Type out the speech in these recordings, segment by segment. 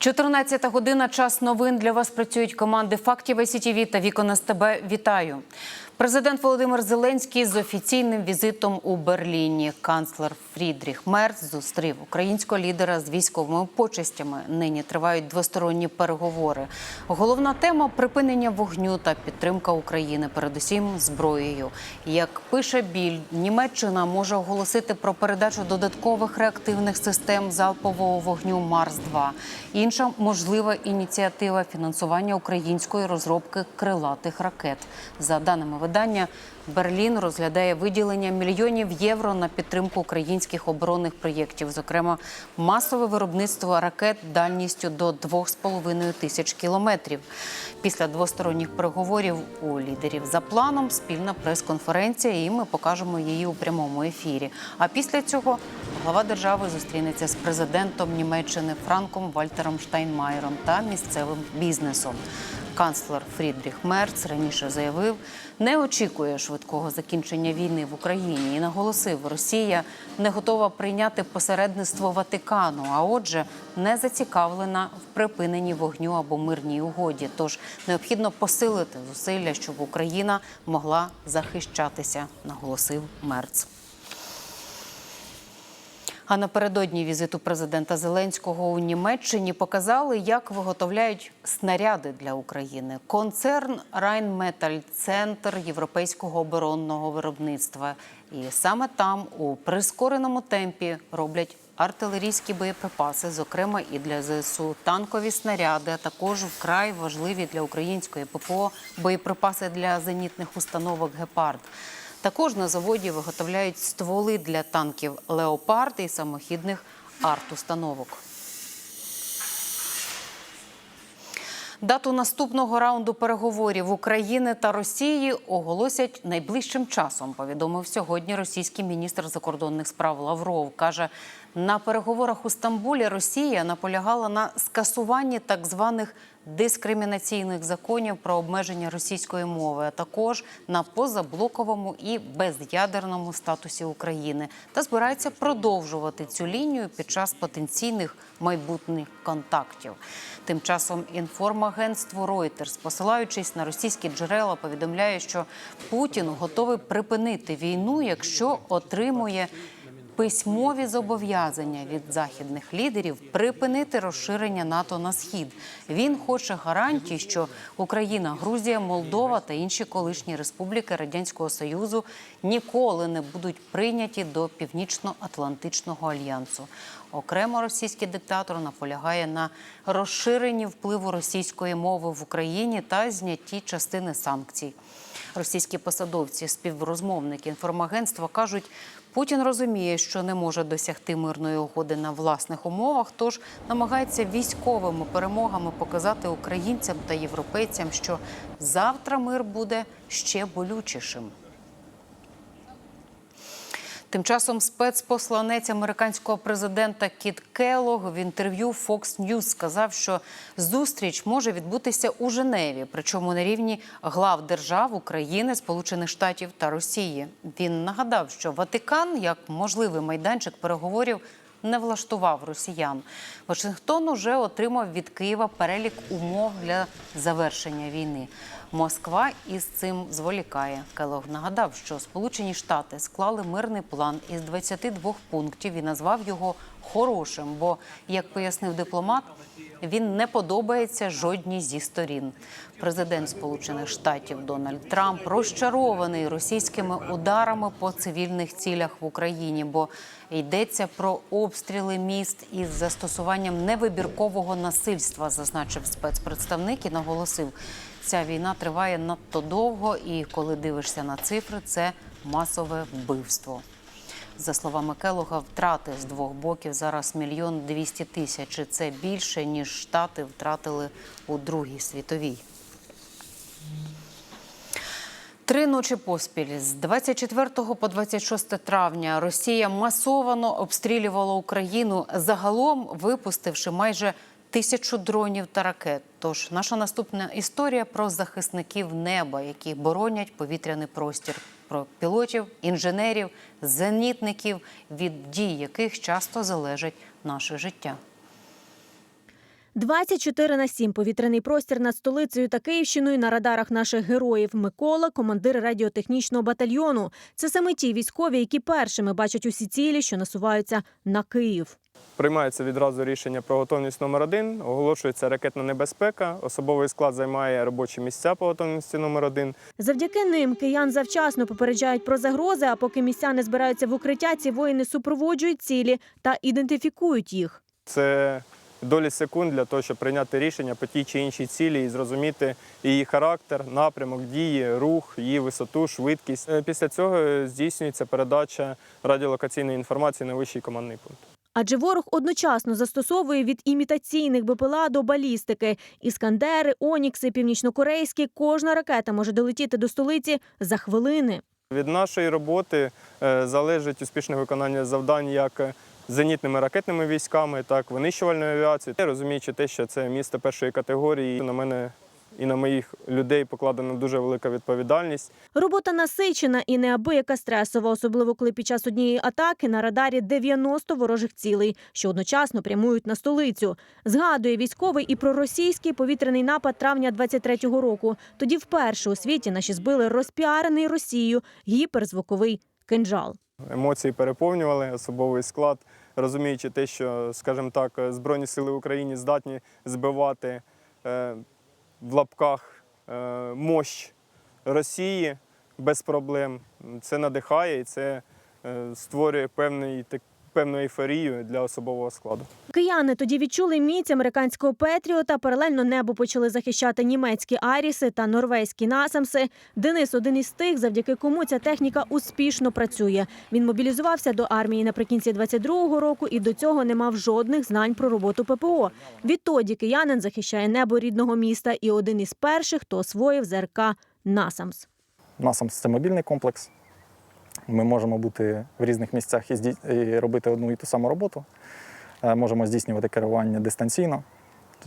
14 година. Час новин для вас працюють команди фактів СІТІВІ та Вікон СТБ. Вітаю. Президент Володимир Зеленський з офіційним візитом у Берліні. Канцлер Фрідріх Мерц зустрів українського лідера з військовими почестями. Нині тривають двосторонні переговори. Головна тема припинення вогню та підтримка України, передусім зброєю. Як пише біль, Німеччина може оголосити про передачу додаткових реактивних систем залпового вогню Марс 2 Інша можлива ініціатива фінансування української розробки крилатих ракет. За даними видання, Берлін розглядає виділення мільйонів євро на підтримку українських оборонних проєктів, зокрема масове виробництво ракет дальністю до 2,5 тисяч кілометрів. Після двосторонніх переговорів у лідерів за планом спільна прес-конференція, і ми покажемо її у прямому ефірі. А після цього глава держави зустрінеться з президентом Німеччини Франком Вальтером Штайнмаєром та місцевим бізнесом. Канцлер Фрідріх Мерц раніше заявив, не очікує швидкого закінчення війни в Україні і наголосив, Росія не готова прийняти посередництво Ватикану, а отже, не зацікавлена в припиненні вогню або мирній угоді. Тож необхідно посилити зусилля, щоб Україна могла захищатися, наголосив Мерц. А напередодні візиту президента Зеленського у Німеччині показали, як виготовляють снаряди для України. Концерн Rheinmetall – центр європейського оборонного виробництва. І саме там у прискореному темпі роблять артилерійські боєприпаси, зокрема і для ЗСУ, танкові снаряди, а також вкрай важливі для української ППО боєприпаси для зенітних установок Гепард. Також на заводі виготовляють стволи для танків Леопард і самохідних арт-установок. Дату наступного раунду переговорів України та Росії оголосять найближчим часом. Повідомив сьогодні російський міністр закордонних справ Лавров. каже, на переговорах у Стамбулі Росія наполягала на скасуванні так званих дискримінаційних законів про обмеження російської мови, а також на позаблоковому і безядерному статусі України, та збирається продовжувати цю лінію під час потенційних майбутніх контактів. Тим часом інформагентство Reuters, посилаючись на російські джерела, повідомляє, що Путін готовий припинити війну, якщо отримує письмові зобов'язання від західних лідерів припинити розширення НАТО на схід. Він хоче гарантій, що Україна, Грузія, Молдова та інші колишні республіки радянського союзу ніколи не будуть прийняті до північно-атлантичного альянсу. Окремо російський диктатор наполягає на розширенні впливу російської мови в Україні та знятті частини санкцій. Російські посадовці, співрозмовники інформагентства кажуть, Путін розуміє, що не може досягти мирної угоди на власних умовах, тож намагається військовими перемогами показати українцям та європейцям, що завтра мир буде ще болючішим. Тим часом спецпосланець американського президента Кіт Келлог в інтерв'ю Fox News сказав, що зустріч може відбутися у Женеві, причому на рівні глав держав України, Сполучених Штатів та Росії. Він нагадав, що Ватикан, як можливий майданчик переговорів, не влаштував росіян. Вашингтон уже отримав від Києва перелік умов для завершення війни. Москва із цим зволікає. Келог нагадав, що Сполучені Штати склали мирний план із 22 пунктів і назвав його хорошим. Бо, як пояснив дипломат, він не подобається жодній зі сторін. Президент Сполучених Штатів Дональд Трамп розчарований російськими ударами по цивільних цілях в Україні, бо йдеться про обстріли міст із застосуванням невибіркового насильства, зазначив спецпредставник і наголосив, ця війна триває надто довго, і коли дивишся на цифри, це масове вбивство. За словами Келога, втрати з двох боків зараз мільйон двісті тисяч. Це більше ніж штати втратили у Другій світовій. Три ночі поспіль з 24 по 26 травня Росія масовано обстрілювала Україну, загалом випустивши майже тисячу дронів та ракет. Тож наша наступна історія про захисників неба, які боронять повітряний простір, про пілотів, інженерів, зенітників, від дій яких часто залежить наше життя. 24 на 7 повітряний простір над столицею та Київщиною на радарах наших героїв. Микола, командир радіотехнічного батальйону. Це саме ті військові, які першими бачать усі цілі, що насуваються на Київ. Приймається відразу рішення про готовність номер один, оголошується ракетна небезпека. Особовий склад займає робочі місця по готовності номер один. Завдяки ним киян завчасно попереджають про загрози. А поки містяни збираються в укриття, ці воїни супроводжують цілі та ідентифікують їх. Це долі секунд для того, щоб прийняти рішення по тій чи іншій цілі і зрозуміти її характер, напрямок дії, рух, її висоту, швидкість. Е, Після цього здійснюється передача радіолокаційної інформації на вищий командний пункт. Адже ворог одночасно застосовує від імітаційних БПЛА до балістики. Іскандери, Онікси, північнокорейські. Кожна ракета може долетіти до столиці за хвилини. Від нашої роботи е, залежить успішне виконання завдань як зенітними ракетними військами, так і винищувальною авіацією. Розуміючи те, що це місто першої категорії, на мене і на моїх людей покладена дуже велика відповідальність. Робота насичена і неабияка стресова, особливо коли під час однієї атаки на радарі 90 ворожих цілей, що одночасно прямують на столицю. Згадує військовий і про російський повітряний напад травня 23-го року. Тоді вперше у світі наші збили розпіарений Росією гіперзвуковий кинджал. Емоції переповнювали особовий склад, розуміючи те, що, скажімо так, Збройні сили України здатні збивати е, в лапках е, мощ Росії без проблем. Це надихає і це е, створює певний, так- певну ейфорію для особового складу. Кияни тоді відчули міць американського Петріота. Паралельно небо почали захищати німецькі Аріси та норвезькі Насамси. Денис один із тих, завдяки кому ця техніка успішно працює. Він мобілізувався до армії наприкінці 22-го року і до цього не мав жодних знань про роботу ППО. Відтоді киянин захищає небо рідного міста і один із перших, хто освоїв ЗРК Насамс. НАСАМС це мобільний комплекс. Ми можемо бути в різних місцях і, робити одну і ту саму роботу. Е, Можемо здійснювати керування дистанційно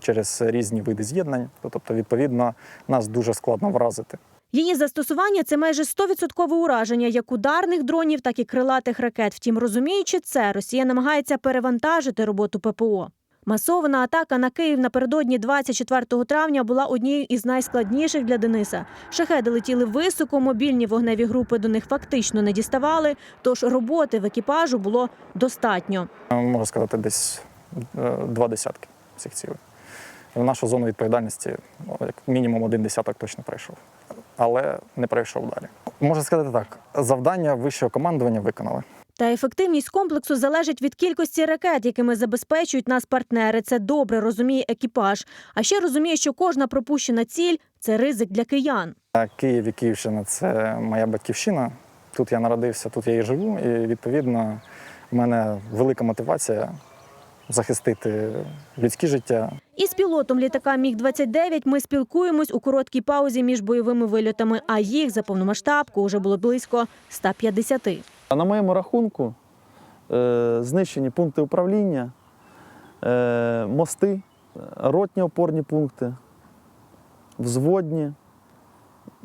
через різні види з'єднань. Тобто, відповідно, нас дуже складно вразити. Її застосування це майже 100% ураження як ударних дронів, так і крилатих ракет. Втім, розуміючи це, Росія намагається перевантажити роботу ППО. Масована атака на Київ напередодні 24 травня була однією із найскладніших для Дениса. Шахеди летіли високо, мобільні вогневі групи до них фактично не діставали, тож роботи в екіпажу було достатньо. Можу сказати, десь е, два десятки цих цілей. В нашу зону відповідальності ну, як мінімум один десяток точно пройшов, але не пройшов далі. Можу сказати так: завдання вищого командування виконали. Та ефективність комплексу залежить від кількості ракет, якими забезпечують нас партнери. Це добре розуміє екіпаж. А ще розуміє, що кожна пропущена ціль це ризик для киян. Київ і Київщина це моя батьківщина. Тут я народився, тут я і живу. І відповідно в мене велика мотивація захистити людське життя. Із пілотом літака Міг 29 ми спілкуємось у короткій паузі між бойовими вильотами. А їх за повномасштабку вже було близько 150. А на моєму рахунку е, знищені пункти управління, е, мости, ротні опорні пункти, взводні,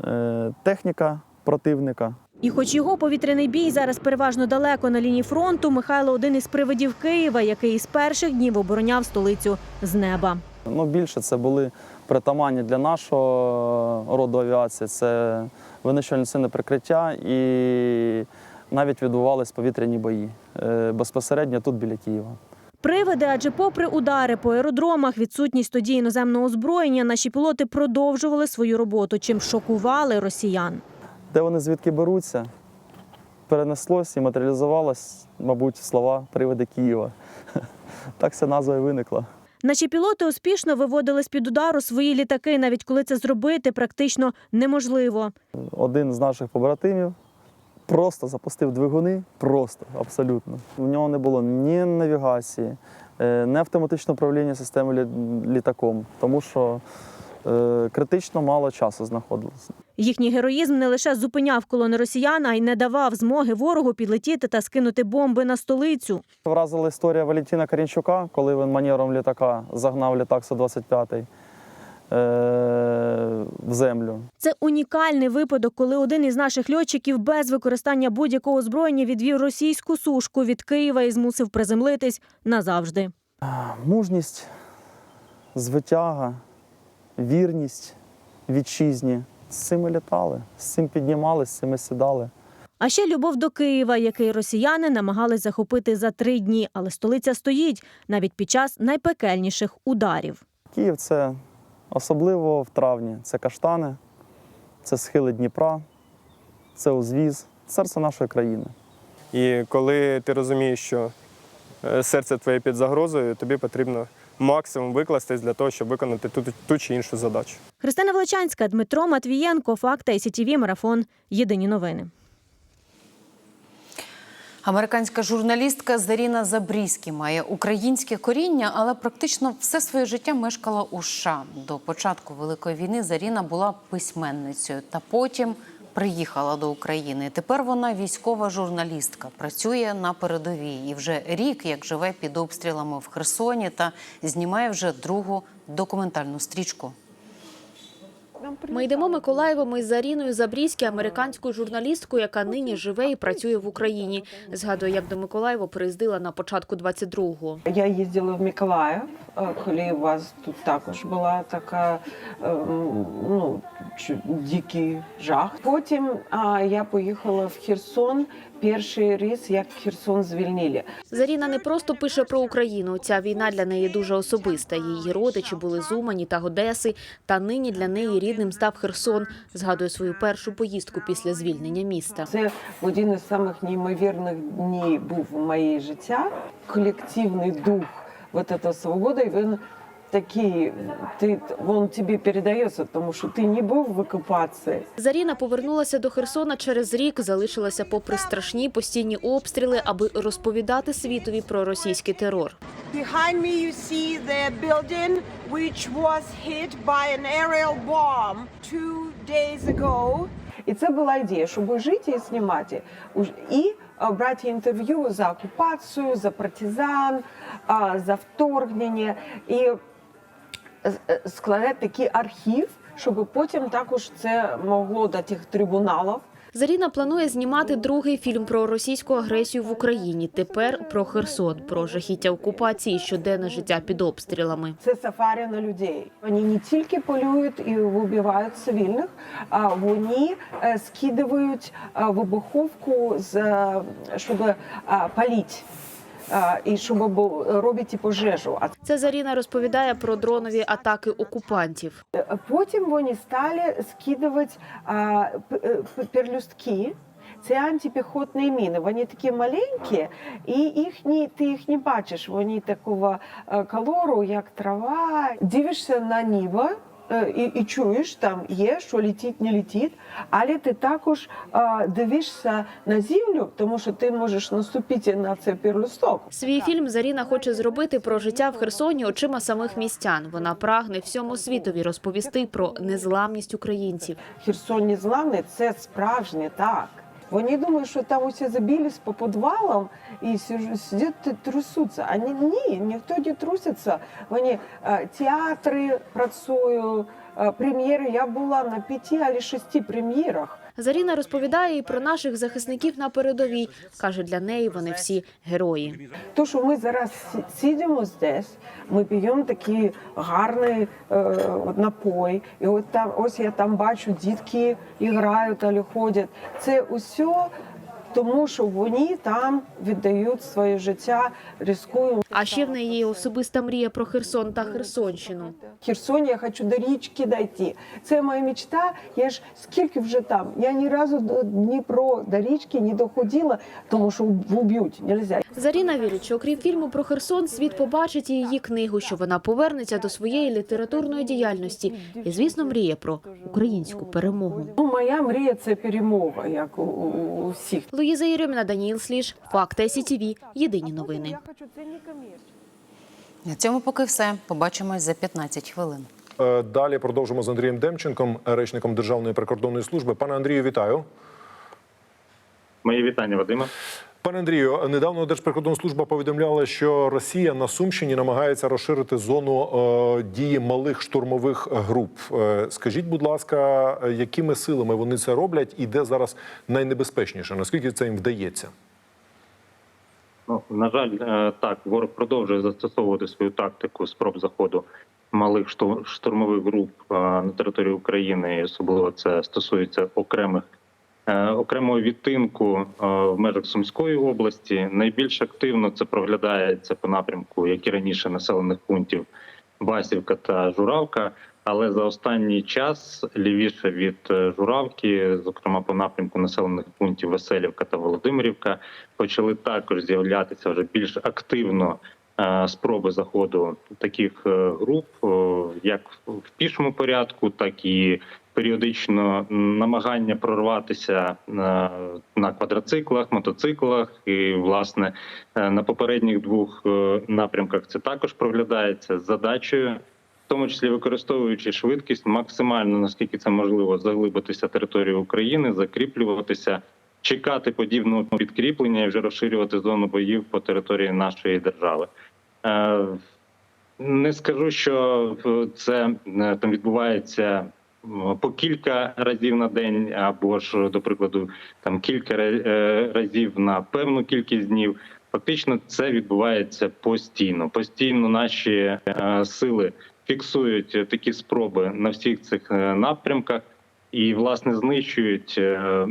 е, техніка противника. І хоч його повітряний бій зараз переважно далеко на лінії фронту, Михайло один із привидів Києва, який із перших днів обороняв столицю з неба. Ну, більше це були притаманні для нашого роду авіації. Це винищувальне прикриття і навіть відбувались повітряні бої е, безпосередньо тут біля Києва. Привиди, адже попри удари по аеродромах, відсутність тоді іноземного озброєння, наші пілоти продовжували свою роботу, чим шокували росіян. Де вони звідки беруться, перенеслось і матеріалізувалось, мабуть, слова привиди Києва. Так ця назва і виникла. Наші пілоти успішно виводили з під удару свої літаки, навіть коли це зробити практично неможливо. Один з наших побратимів просто запустив двигуни, просто абсолютно. У нього не було ні навігації, е, ні автоматичного управління системою літаком, тому що е, критично мало часу знаходилося. Їхній героїзм не лише зупиняв колони росіян, а й не давав змоги ворогу підлетіти та скинути бомби на столицю. Вразила історія Валентина Карінчука, коли він маневром літака загнав літак Су-25 е, в землю. Це унікальний випадок, коли один із наших льотчиків без використання будь-якого озброєння відвів російську сушку від Києва і змусив приземлитись назавжди. Мужність, звитяга, вірність вітчизні. З цим ми літали, з цим піднімались, з цим ми сідали. А ще любов до Києва, який росіяни намагались захопити за три дні, але столиця стоїть навіть під час найпекельніших ударів. Київ це особливо в травні. Це каштани, це схили Дніпра, це узвіз, серце нашої країни. І коли ти розумієш, що е, серце твоє під загрозою, тобі потрібно максимум викластись для того, щоб виконати ту, ту чи іншу задачу. Христина Величанська, Дмитро Матвієнко, Факти ICTV, Марафон. Єдині новини. Американська журналістка Заріна Забрізькі має українське коріння, але практично все своє життя мешкала у США. До початку Великої війни Заріна була письменницею та потім приїхала до України. Тепер вона військова журналістка, працює на передовій і вже рік як живе під обстрілами в Херсоні та знімає вже другу документальну стрічку. Ми йдемо Миколаєвом із Заріною Забрізькі, американською журналісткою, яка нині живе і працює в Україні. Згадує, як до Миколаєва приїздила на початку 22-го. Я їздила в Миколаїв, е, коли у вас тут також була така ем, ну, дикий жах. Потім я поїхала в Херсон. Перший рейс, як Херсон звільнили. Заріна не просто пише про Україну. Ця війна для неї дуже особиста. Її родичі були з Умані та Одеси. Та нині для неї рідним став Херсон. Згадує свою першу поїздку після звільнення міста. Це один із самих неймовірних днів був у моєї життя. Колективний дух вот эта свобода, і він такий, ти, він тобі передається, тому що ти не був в окупації. Заріна повернулася до Херсона через рік, залишилася попри страшні постійні обстріли, аби розповідати світові про російський терор. Behind me, you see the building which was hit by an aerial bomb two days ago. І це була ідея, щоб жити і знімати Уж- і брати інтерв'ю за окупацію, за партизан, за вторгнення і е, складати такий архів, щоб потім також це могло до тих трибуналів. Заріна планує знімати другий фільм про російську агресію в Україні. Тепер про Херсон, про жахіття окупації, і щоденне життя під обстрілами. Це сафарі на людей. Вони не тільки полюють і вбивають цивільних, а вони е, скидують е, вибуховку, з, щоб палити. е, І щоб робити пожежу. А Це Заріна розповідає про дронові атаки окупантів. Е, Потім вони стали скидувати е, перлюстки. Це антипіхотні міни. Вони такі маленькі, і їхні, ти їх не бачиш. Вони такого е, кольору, як трава. Дивишся на небо і, і чуєш, там є, що летить, не летить, але ти також е, дивишся на землю, тому що ти можеш наступити на цей перлюсток. Свій фільм Заріна хоче зробити про життя в Херсоні очима самих містян. Вона прагне всьому світові розповісти про незламність українців. Херсон незламний це справжнє так. Вони думають, що там усі забились по підвалам і і трусуться. А ні, ні, ніхто не труситься. Вони е, театри працюють, е, прем'єри. Я була на п'яти або шести прем'єрах. Заріна розповідає і про наших захисників на передовій. каже, для неї вони всі герої. То, що ми зараз сидимо здесь, ми п'ємо такий гарний е, от напой. І от там, ось я там бачу, дітки грають або ходять. Це усе тому, що вони там віддають своє життя, ризикують. А ще в неї особиста мрія про Херсон та Херсонщину. В Херсоні я хочу до річки дойти. Це моя мечта. Я ж скільки вже там. Я ні разу до Дніпро до річки не доходила, тому що вб'ють. Нельзя. Заріна вірить, що окрім фільму про Херсон, світ побачить і її книгу, що вона повернеться до своєї літературної діяльності і, звісно, мріє про українську перемогу. Ну, моя мрія це перемога, як у всіх. Луїза Єрьоміна, Даніїл Сліж, Факти СІТВ. Єдині новини. На цьому поки все. Побачимось за 15 хвилин. Е, Далі продовжимо з Андрієм Демченком, речником Державної прикордонної служби. Пане Андрію, вітаю. Мої вітання, Вадиме. Пане Андрію, недавно Держприкордонслужба повідомляла, що Росія на Сумщині намагається розширити зону е, дії малих штурмових груп. Е, скажіть, будь ласка, якими силами вони це роблять і де зараз найнебезпечніше? Наскільки це їм вдається? Ну на жаль, е, так ворог продовжує застосовувати свою тактику спроб заходу малих шту- штурмових груп на територію України. Особливо це стосується окремих окремого відтинку е, в межах Сумської області. Найбільш активно це проглядається по напрямку, як і раніше, населених пунктів Басівка та Журавка. Але за останній час лівіше від е, Журавки, зокрема по напрямку населених пунктів Веселівка та Володимирівка, почали також з'являтися вже більш активно е, спроби заходу таких е, груп, е, як в пішому порядку, так і періодично намагання прорватися на, на квадроциклах, мотоциклах. І власне е, на попередніх двох е, напрямках це також проглядається задачею. В тому числі використовуючи швидкість, максимально наскільки це можливо, заглибитися територію України, закріплюватися, чекати подібного підкріплення і вже розширювати зону боїв по території нашої держави. Е, Не скажу, що е, це е, там відбувається по кілька разів на день, або ж, до прикладу, там кілька е, разів на певну кількість днів. Фактично, це відбувається постійно. Постійно наші е, сили фіксують такі спроби на всіх цих е, напрямках і власне знищують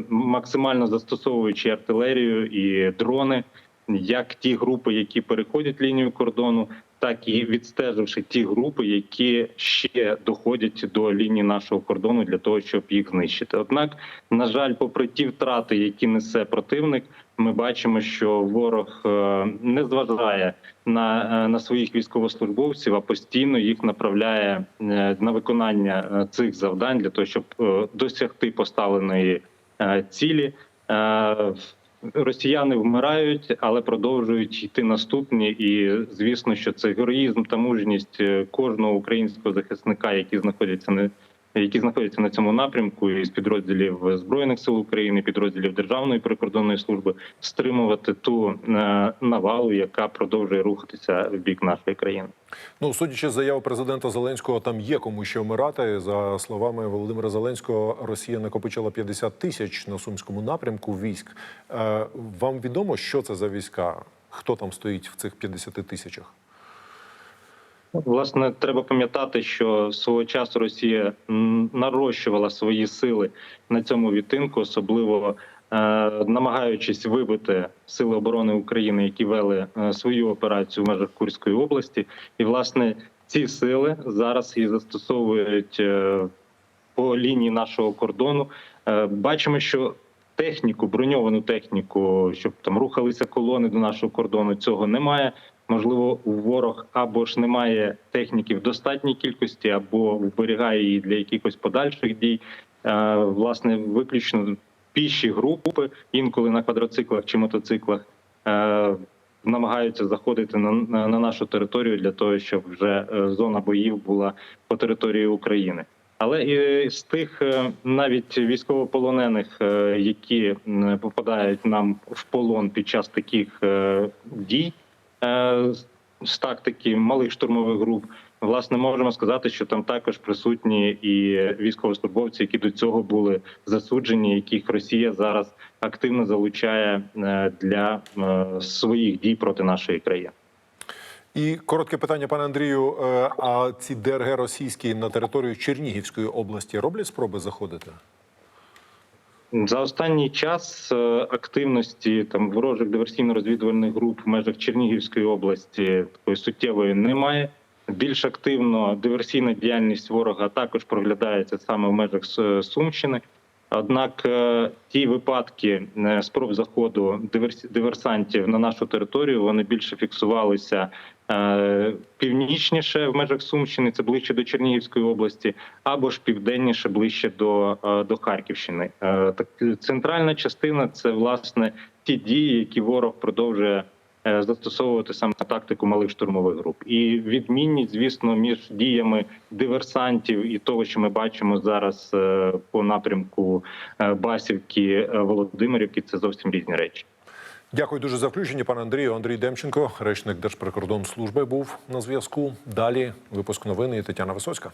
максимально застосовуючи артилерію і дрони, як ті групи, які переходять лінію кордону, так і відстеживши ті групи, які ще доходять до лінії нашого кордону для того, щоб їх знищити. Однак, на жаль, попри ті втрати, які несе противник, ми бачимо, що ворог е, не зважає на, е, на своїх військовослужбовців, а постійно їх направляє е, на виконання цих завдань для того, щоб досягти поставленої цілі. Росіяни вмирають, але продовжують йти наступні. І звісно, що це героїзм та мужність е, кожного українського захисника, які знаходяться на які знаходяться на цьому напрямку, із підрозділів збройних сил України, підрозділів Державної прикордонної служби, стримувати ту е, навалу, яка продовжує рухатися в бік нашої країни. Ну, судячи з заяви президента Зеленського, там є кому ще вмирати. За словами Володимира Зеленського, Росія накопичила 50 тисяч на сумському напрямку військ. Е, вам відомо, що це за війська? Хто там стоїть в цих 50 тисячах? Власне, треба пам'ятати, що свого часу Росія нарощувала свої сили на цьому відтинку, особливо е, намагаючись вибити сили оборони України, які вели е, свою операцію в межах Курської області. І власне ці сили зараз і застосовують е, по лінії нашого кордону. Е, бачимо, що техніку, броньовану техніку, щоб там рухалися колони до нашого кордону, цього немає. Можливо, ворог або ж не має техніки в достатній кількості, або вберігає її для якихось подальших дій. Е, Власне, виключно піші групи, інколи на квадроциклах чи мотоциклах, е, намагаються заходити на, на на нашу територію для того, щоб вже е, зона боїв була по території України. Але з тих навіть військовополонених, які попадають нам в полон під час таких дій з- з тактики малих штурмових груп, власне, можемо сказати, що там також присутні і військовослужбовці, які до цього були засуджені, яких Росія зараз активно залучає е, для е, своїх дій проти нашої країни. І коротке питання, пане Андрію. Е, А ці ДРГ російські на територію Чернігівської області роблять спроби заходити? За останній час е, активності там ворожих диверсійно-розвідувальних груп в межах Чернігівської області такої суттєвої немає. Більш активно диверсійна діяльність ворога також проглядається саме в межах Сумщини. Однак е, ті випадки е, спроб заходу диверс- диверсантів на нашу територію вони більше фіксувалися північніше в межах Сумщини, це ближче до Чернігівської області, або ж південніше, ближче до, е, до Харківщини. Е, Так центральна частина це власне ті дії, які ворог продовжує е, застосовувати саме тактику малих штурмових груп. І відмінність, звісно, між діями диверсантів і того, що ми бачимо зараз е, по напрямку е, Басівки е, Володимирівки, це зовсім різні речі. Дякую дуже за включення, пане Андрію. Андрій Демченко, речник Держприкордонслужби, був на зв'язку. Далі випуск новини Тетяна Висоцька.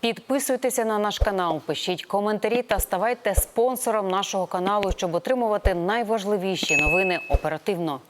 Підписуйтеся на наш канал, пишіть коментарі та ставайте спонсором нашого каналу, щоб отримувати найважливіші новини оперативно.